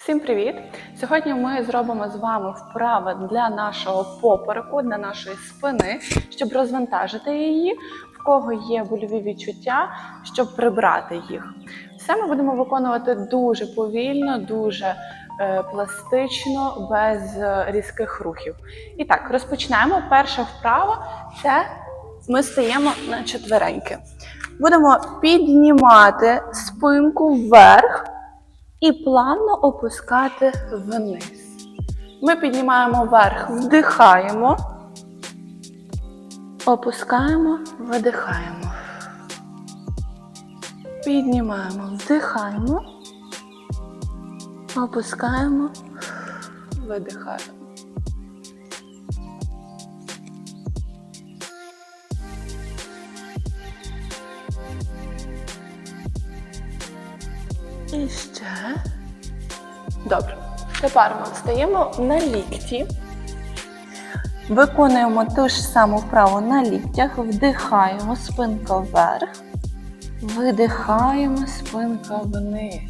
Всім привіт! Сьогодні ми зробимо з вами вправи для нашого попереку, для нашої спини, щоб розвантажити її, в кого є больові відчуття, щоб прибрати їх. Все ми будемо виконувати дуже повільно, дуже е, пластично, без е, різких рухів. І так, розпочнемо. Перша вправа це ми стаємо на четвереньки. Будемо піднімати спинку вверх і плавно опускати вниз. Ми піднімаємо вверх, вдихаємо, опускаємо, видихаємо. Піднімаємо, вдихаємо, опускаємо, видихаємо. І ще. Добре. Тепер ми встаємо на лікті. Виконуємо ту ж саму вправу на ліктях. Вдихаємо спинка вверх. Видихаємо спинка вниз.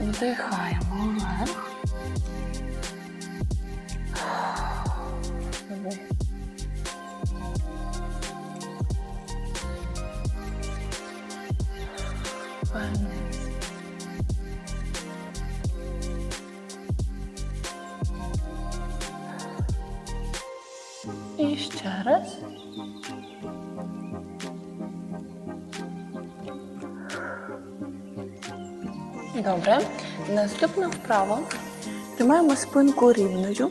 Вдихаємо вверх. Вниз. І ще раз. Добре. Наступна вправа. Тримаємо спинку рівною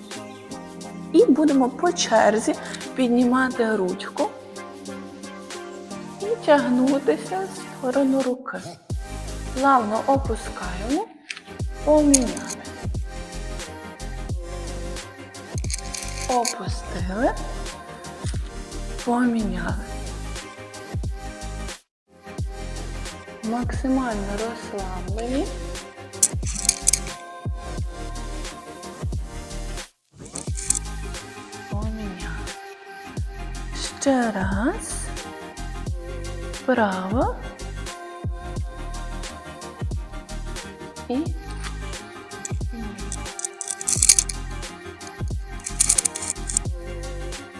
і будемо по черзі піднімати ручку і тягнутися в сторону руки. Плавно опускаємо, поміняли. Опустили, поміняли. Максимально розслаблені. Поміняли. Ще раз. Вправо. І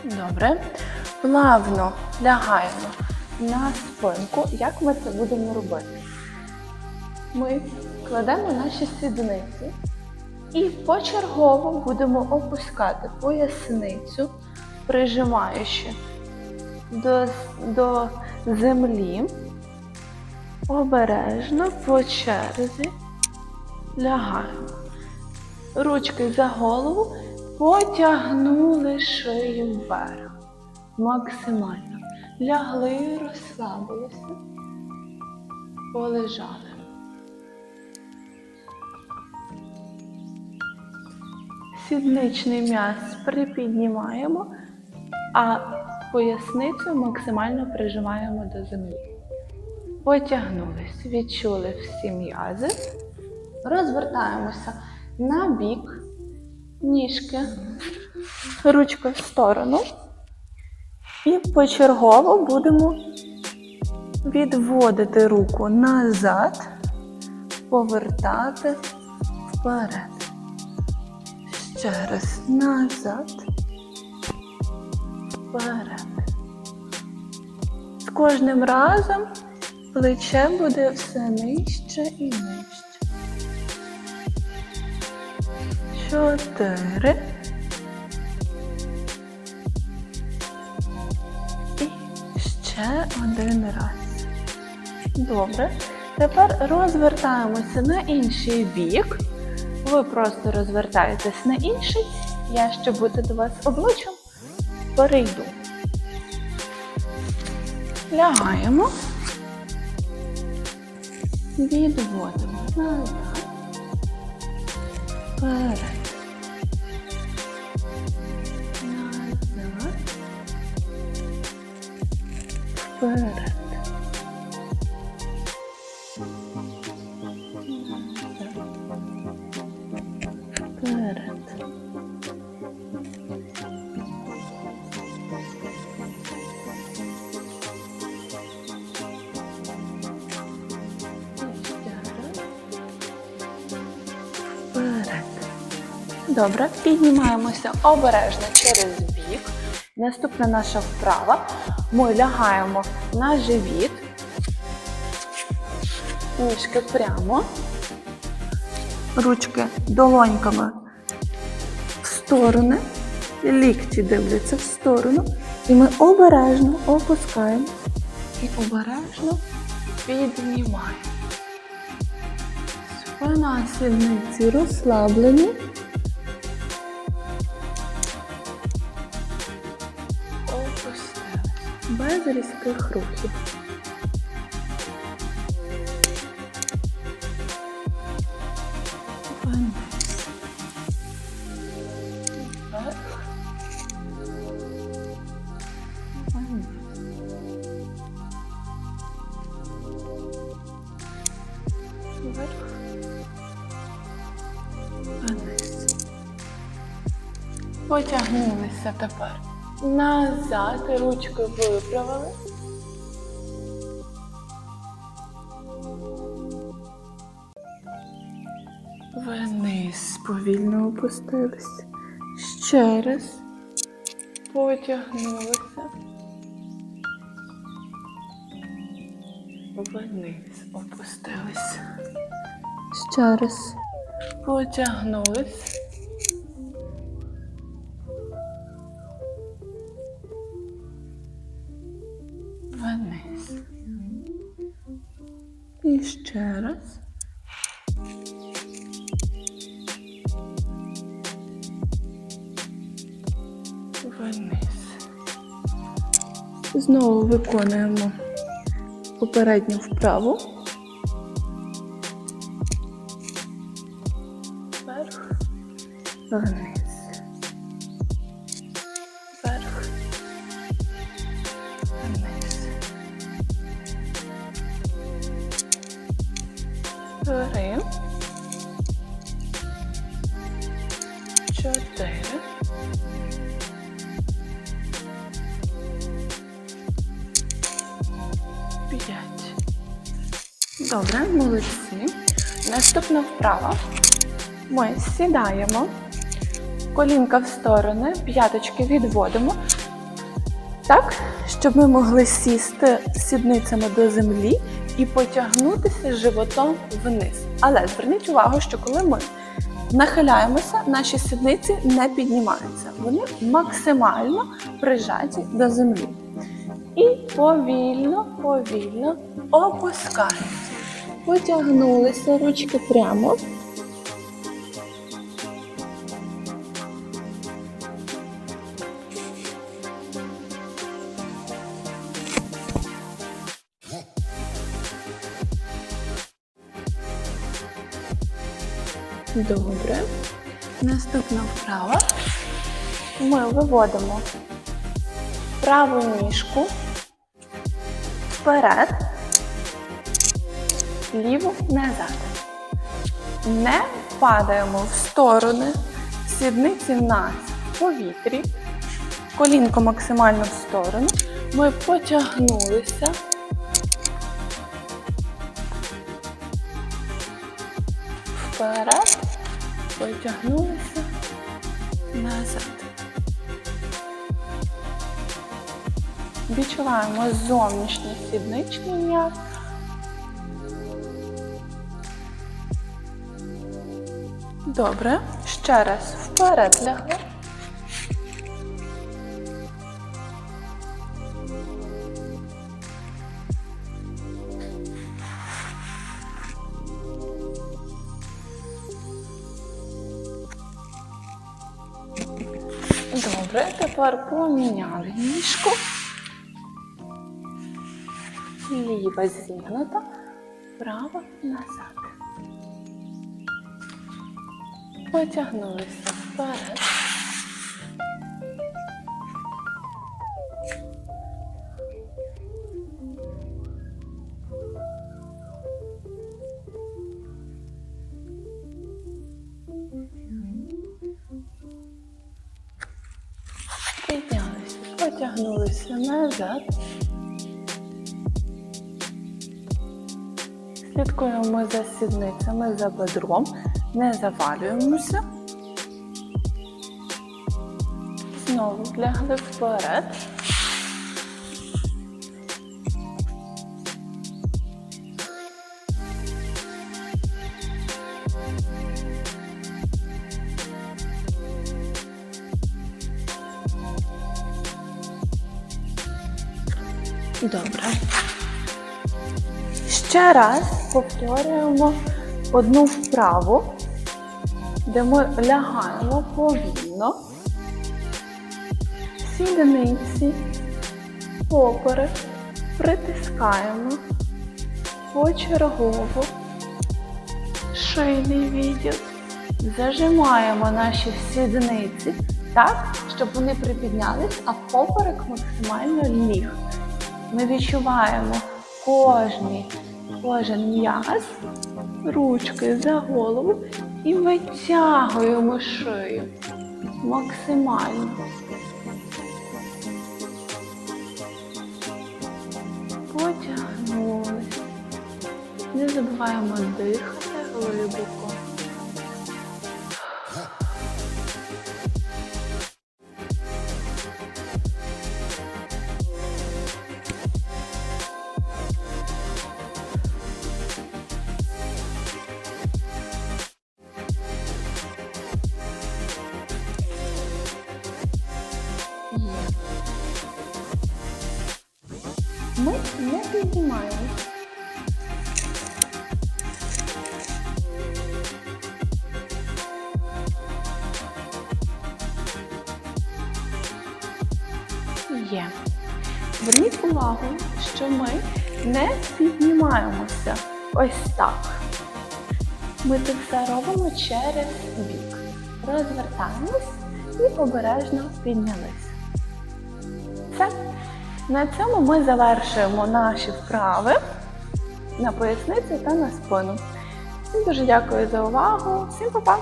Добре. Плавно лягаємо на спинку. Як ми це будемо робити? Ми кладемо наші сідниці і почергово будемо опускати поясницю, прижимаючи до, до землі. Обережно по черзі лягаємо. Ручки за голову потягнули шию вверх. Максимально. Лягли, розслабилися, полежали. Сідничний м'яз припіднімаємо, а поясницю максимально прижимаємо до землі. Потягнулись, відчули всі м'язи. Розвертаємося на бік, ніжки, ручки в сторону. І почергово будемо відводити руку назад, повертати вперед. Ще раз назад, вперед. З кожним разом плече буде все нижче і нижче. Чотири. Ще один раз. Добре. Тепер розвертаємося на інший бік. Ви просто розвертаєтесь на інший. Я, щоб бути до вас обличчям, перейду. Лягаємо. Відводимо назад. Вперед. Вперед. Вперед. І ще раз. Добре. Піднімаємося обережно через бік. Наступна наша вправа. Ми лягаємо на живіт. Ніжки прямо. Ручки долоньками в сторони. Лікті дивляться в сторону. І ми обережно опускаємо і обережно піднімаємо. Спина сідниці розслаблені. Без різких рухів. Потягнулися тепер. Назад ручки виправили. Вниз повільно опустились. Ще раз. Потягнулися. Вниз опустились. Ще раз. Потягнулись. І ще раз. Вниз. Знову виконуємо попередню вправу. Вверх. Вниз. Три. Чотири. П'ять. Добре, молодці. Наступна вправа. Ми сідаємо, колінка в сторони, п'яточки відводимо. Так, щоб ми могли сісти сідницями до землі і потягнутися животом вниз. Але зверніть увагу, що коли ми нахиляємося, наші сідниці не піднімаються. Вони максимально прижаті до землі. І повільно, повільно опускаємося. Потягнулися ручки прямо. Добре. Наступна вправа. Ми виводимо праву ніжку вперед, ліву назад. Не падаємо в сторони, сідниці в нас в повітрі, колінко максимально в сторону. Ми потягнулися. Вперед, потягнулися назад. Відчуваємо зовнішній сідничний м'яз. Добре. Ще раз вперед лягли. Добре, тепер поміняли ніжку. Ліва зігнута, права назад. Потягнулися вперед. Прогнулися назад. Слідкуємо за сідницями, за бедром, не завалюємося. Знову лягли вперед. Добре. Ще раз повторюємо одну вправу, де ми лягаємо повільно, сідниці, поперек, притискаємо почергово, шийний відділ, зажимаємо наші сідниці так, щоб вони припіднялись, а поперек максимально ліг. Ми відчуваємо кожний, кожен м'яз, ручки за голову і витягуємо шию максимально. Потягнулись. Не забуваємо дихати глибоко. Ми не піднімаємо. Є. Зверніть увагу, що ми не піднімаємося ось так. Ми це все робимо через бік. Розвертаємось і обережно піднялись. Все. На цьому ми завершуємо наші вправи на поясницю та на спину. Всім дуже дякую за увагу. Всім па-па!